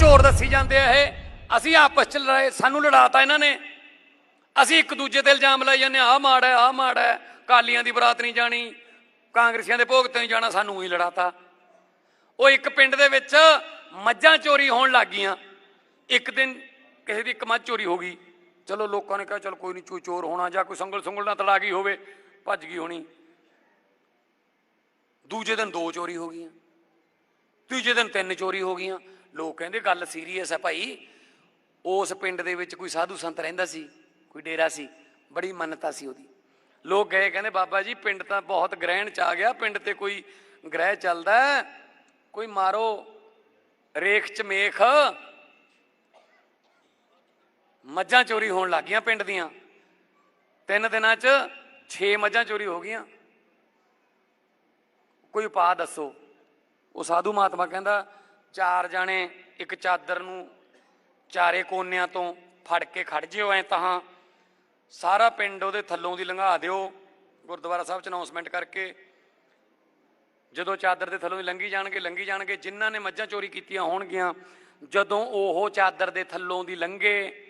ਚੋਰ ਦੱਸੀ ਜਾਂਦੇ ਆ ਇਹ। ਅਸੀਂ ਆਪਸ ਚ ਲੜਾਏ ਸਾਨੂੰ ਲੜਾਤਾ ਇਹਨਾਂ ਨੇ। ਅਸੀਂ ਇੱਕ ਦੂਜੇ ਤੇ ਇਲਜ਼ਾਮ ਲਾਈ ਜਾਂਦੇ ਆ ਮਾੜਾ ਹੈ, ਆਹ ਮਾੜਾ ਹੈ ਕਾਲੀਆਂ ਦੀ ਬਰਾਤ ਨਹੀਂ ਜਾਣੀ, ਕਾਂਗਰਸੀਆਂ ਦੇ ਭੋਗ ਤੇ ਨਹੀਂ ਜਾਣਾ, ਸਾਨੂੰ ਹੀ ਲੜਾਤਾ। ਉਹ ਇੱਕ ਪਿੰਡ ਦੇ ਵਿੱਚ ਮੱਝਾਂ ਚੋਰੀ ਹੋਣ ਲੱਗ ਗਈਆਂ। ਇੱਕ ਦਿਨ ਕਿਸੇ ਦੀ ਇੱਕ ਮੱਝ ਚੋਰੀ ਹੋ ਗਈ। ਚਲੋ ਲੋਕਾਂ ਨੇ ਕਿਹਾ, ਚਲ ਕੋਈ ਨਹੀਂ ਕੋਈ ਚੋਰ ਹੋਣਾ ਜਾਂ ਕੋਈ ਸੰਗਲ ਸੰਗਲ ਨਾਲ ਤੜਾ ਗਈ ਹੋਵੇ, ਭੱਜ ਗਈ ਹੋਣੀ। ਦੂਜੇ ਦਿਨ ਦੋ ਚੋਰੀ ਹੋ ਗਈਆਂ। ਦੂਜੇ ਦਿਨ ਤਿੰਨ ਚੋਰੀ ਹੋ ਗਈਆਂ। ਲੋਕ ਕਹਿੰਦੇ ਗੱਲ ਸੀਰੀਅਸ ਹੈ ਭਾਈ। ਉਸ ਪਿੰਡ ਦੇ ਵਿੱਚ ਕੋਈ ਸਾਧੂ ਸੰਤ ਰਹਿੰਦਾ ਸੀ, ਕੋਈ ਡੇਰਾ ਸੀ, ਬੜੀ ਮੰਨਤਾ ਸੀ ਉਹਦੀ। ਲੋਕ ਗਏ, ਕਹਿੰਦੇ ਬਾਬਾ ਜੀ, ਪਿੰਡ ਤਾਂ ਬਹੁਤ ਗ੍ਰਹਿਣ ਚ ਆ ਗਿਆ, ਪਿੰਡ ਤੇ ਕੋਈ ਗ੍ਰਹਿ ਚੱਲਦਾ ਕੋਈ ਮਾਰੋ ਰੇਖ ਚ ਮੇਖ। ਮੱਝਾਂ ਚੋਰੀ ਹੋਣ ਲੱਗ ਗਈਆਂ ਪਿੰਡ ਦੀਆਂ। ਤਿੰਨ ਦਿਨਾਂ ਚ 6 ਮੱਝਾਂ ਚੋਰੀ ਹੋ ਗਈਆਂ। ਕੋਈ ਉਪਾਅ ਦੱਸੋ। ਉਹ ਸਾਧੂ ਮਹਾਤਮਾ ਕਹਿੰਦਾ, ਚਾਰ ਜਾਣੇ ਇੱਕ ਚਾਦਰ ਨੂੰ ਚਾਰੇ ਕੋਨਿਆਂ ਤੋਂ ਫੜ ਕੇ ਖੜ ਜਿਓ, ਐ ਤਾਂ ਸਾਰਾ ਪਿੰਡ ਉਹਦੇ ਥੱਲੋਂ ਦੀ ਲੰਘਾ ਦਿਓ। ਗੁਰਦੁਆਰਾ ਸਾਹਿਬ ਚ ਅਨਾਉਂਸਮੈਂਟ ਕਰਕੇ ਜਦੋਂ ਚਾਦਰ ਦੇ ਥੱਲੋਂ ਦੀ ਲੰਘੀ ਜਾਣਗੇ ਲੰਘੀ ਜਾਣਗੇ, ਜਿਨ੍ਹਾਂ ਨੇ ਮੱਝਾਂ ਚੋਰੀ ਕੀਤੀਆਂ ਹੋਣਗੀਆਂ, ਜਦੋਂ ਉਹ ਚਾਦਰ ਦੇ ਥੱਲੋਂ ਦੀ ਲੰਘੇ,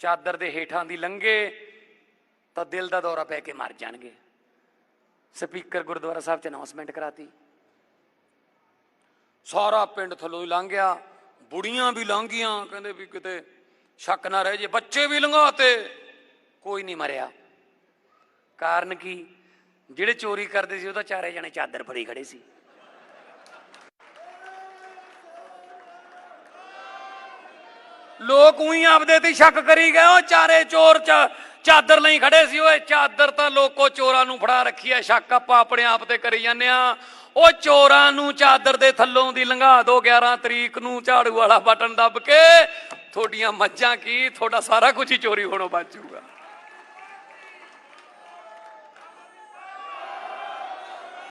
ਚਾਦਰ ਦੇ ਹੇਠਾਂ ਦੀ ਲੰਘੇ, ਤਾਂ ਦਿਲ ਦਾ ਦੌਰਾ ਪੈ ਕੇ ਮਰ ਜਾਣਗੇ। ਸਪੀਕਰ ਗੁਰਦੁਆਰਾ ਸਾਹਿਬ 'ਚ ਅਨਾਉਂਸਮੈਂਟ ਕਰਾਤੀ। ਸਾਰਾ ਪਿੰਡ ਥੱਲੋਂ ਹੀ ਲੰਘ ਗਿਆ। ਬੁੜੀਆਂ ਵੀ ਲੰਘ ਗਈਆਂ ਕਹਿੰਦੇ ਵੀ ਕਿਤੇ ਸ਼ੱਕ ਨਾ ਰਹਿ ਜੇ। ਬੱਚੇ ਵੀ ਲੰਘਾਤੇ, ਕੋਈ ਨਹੀਂ ਮਰਿਆ। ਕਾਰਨ ਕੀ? ਜਿਹੜੇ ਚੋਰੀ ਕਰਦੇ ਸੀ, ਉਹ ਤਾਂ ਚਾਰੇ ਜਣੇ ਚਾਦਰ ਫੜੀ ਖੜੇ ਸੀ। ਲੋਕ ਉਹੀ ਆਪਦੇ ਤੇ ਸ਼ੱਕ ਕਰੀ ਗਏ। ਉਹ ਚਾਰੇ ਚੋਰ ਚ ਚਾਦਰ ਲਈ ਖੜੇ ਸੀ। ਓਏ ਚਾਦਰ ਤਾਂ ਲੋਕੋ ਚੋਰਾਂ ਨੂੰ ਫੜਾ ਰੱਖੀ ਐ। ਸ਼ੱਕ ਆਪਾਂ ਆਪਣੇ ਆਪ ਤੇ ਕਰੀ ਜਾਂਦੇ ਆ। ਉਹ ਚੋਰਾਂ ਨੂੰ ਚਾਦਰ ਦੇ ਥੱਲੋਂ ਦੀ ਲੰਘਾ ਦੋ 11 ਤਰੀਕ ਨੂੰ ਝਾੜੂ ਵਾਲਾ ਬਟਨ ਦੱਬ ਕੇ, ਤੁਹਾਡੀਆਂ ਮੱਝਾਂ ਕੀ? ਤੁਹਾਡਾ ਸਾਰਾ ਕੁਝ ਹੀ ਚੋਰੀ ਹੋਣੋਂ ਬਚ